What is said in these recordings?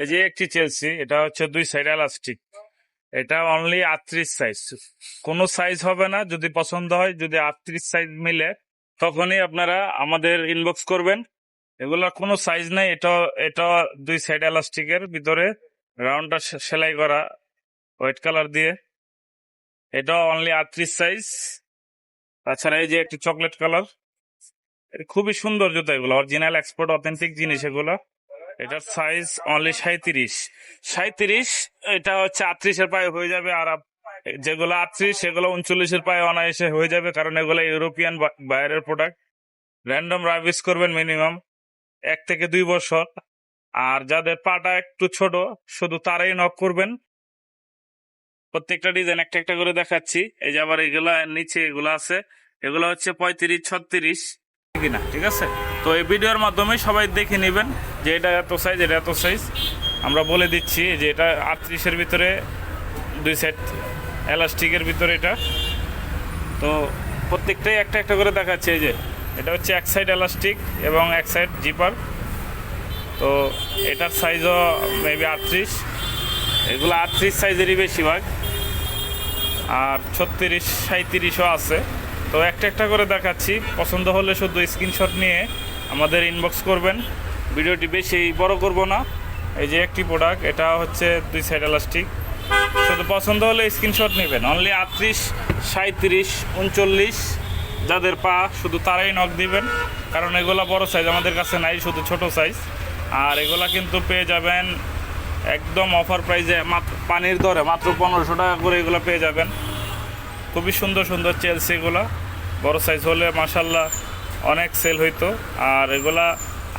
এই যে একটি চেলসি এটা হচ্ছে দুই সাইড এলাস্টিক এটা অনলি আটত্রিশ সাইজ কোনো সাইজ হবে না, যদি পছন্দ হয়, যদি আটত্রিশ সাইজ মিলে, তখনই আপনারা আমাদের ইনবক্স করবেন। এগুলা কোনো সাইজ নাই, এটা এটা দুই সাইড এলাস্টিকের ভিতরে রাউন্ডটা সেলাই করা হোয়াইট কালার দিয়ে। এটা অনলি আটত্রিশ সাইজ তাছাড়া এই যে একটি চকলেট কালার খুবই সুন্দর জুতা এগুলো অরিজিনাল এক্সপোর্ট অথেন্টিক জিনিস এগুলো। এটার সাইজ অনলি সাঁত্রিশ সাঁত্রিশ এটা হচ্ছে আটত্রিশের পায়ে হয়ে যাবে আর যেগুলো আটত্রিশ, সেগুলো উনচল্লিশের পায়ে অনায়াসে হয়ে যাবে কারণ এগুলো ইউরোপিয়ান বাইরের প্রোডাক্ট র্যান্ডম রাইভিস করবেন মিনিমাম এক থেকে দুই বছর। আর যাদের পাটা একটু ছোট, শুধু তারাই নক করবেন। প্রত্যেকটা ডিজাইন একটা একটা করে দেখাচ্ছি। এই যে আবার এগুলা নিচে এগুলো আছে। এগুলো হচ্ছে পঁয়ত্রিশ, ছত্রিশ। কিনা, ঠিক আছে? তো এই ভিডিওর মাধ্যমে সবাই দেখে নেবেন যে এটা এত সাইজ এটা এত সাইজ আমরা বলে দিচ্ছি যে এটা আটত্রিশের ভিতরে দুই সেট এলাস্টিকের ভিতরে এটা। তো প্রত্যেকটাই একটা একটা করে দেখাচ্ছে, এই যে। এটা হচ্ছে এক সাইড এলাস্টিক এবং এক সাইড জিপার তো এটার সাইজও মেবি আটত্রিশ। এগুলো আটত্রিশ সাইজেরই বেশিরভাগ। আর ছত্রিশ সাঁত্রিশও আছে। তো একটা একটা করে দেখাচ্ছি। পছন্দ হলে শুধু স্ক্রিনশট নিয়ে আমাদের ইনবক্স করবেন। ভিডিওটি বেশি বড় করব না। এই যে একটি প্রোডাক্ট এটা হচ্ছে দুই সাইড এলাস্টিক শুধু পছন্দ হলে স্ক্রিনশট নেবেন। অনলি আটত্রিশ সাঁত্রিশ উনচল্লিশ, যাদের পা, শুধু তারাই নখ দিবেন। কারণ এগুলা বড় সাইজ আমাদের কাছে নাই, শুধু ছোট সাইজ আর এগুলা কিন্তু পেয়ে যাবেন একদম অফার প্রাইজে মাত্র পানির দরে, মাত্র পনেরোশো টাকা করে এগুলো পেয়ে যাবেন। খুবই সুন্দর সুন্দর চেলসি এগুলা। বড় সাইজ হলে মাসাল্লাহ অনেক সেল হইতো। আর এগুলা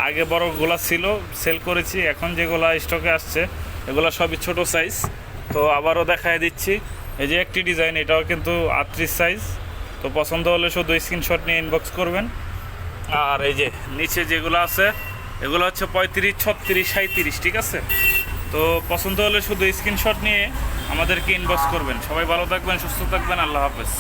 আগে বড়গুলা ছিল সেল করেছি। এখন যেগুলা স্টকে আসছে, এগুলা সবই ছোট সাইজ তো আবারও দেখায় দিচ্ছি। এই যে একটি ডিজাইন এটাও কিন্তু আটত্রিশ সাইজ তো পছন্দ হলে শুধু স্ক্রিনশট নিয়ে ইনবক্স করবেন। আর এই যে নিচে যেগুলো আছে, এগুলো হচ্ছে পঁয়ত্রিশ, ছত্রিশ সাঁত্রিশ ঠিক আছে? তো পছন্দ হলে শুধু স্ক্রিনশট নিয়ে আমাদেরকে ইনবক্স করবেন। সবাই ভালো থাকবেন সুস্থ থাকবেন আল্লাহ হাফেজ।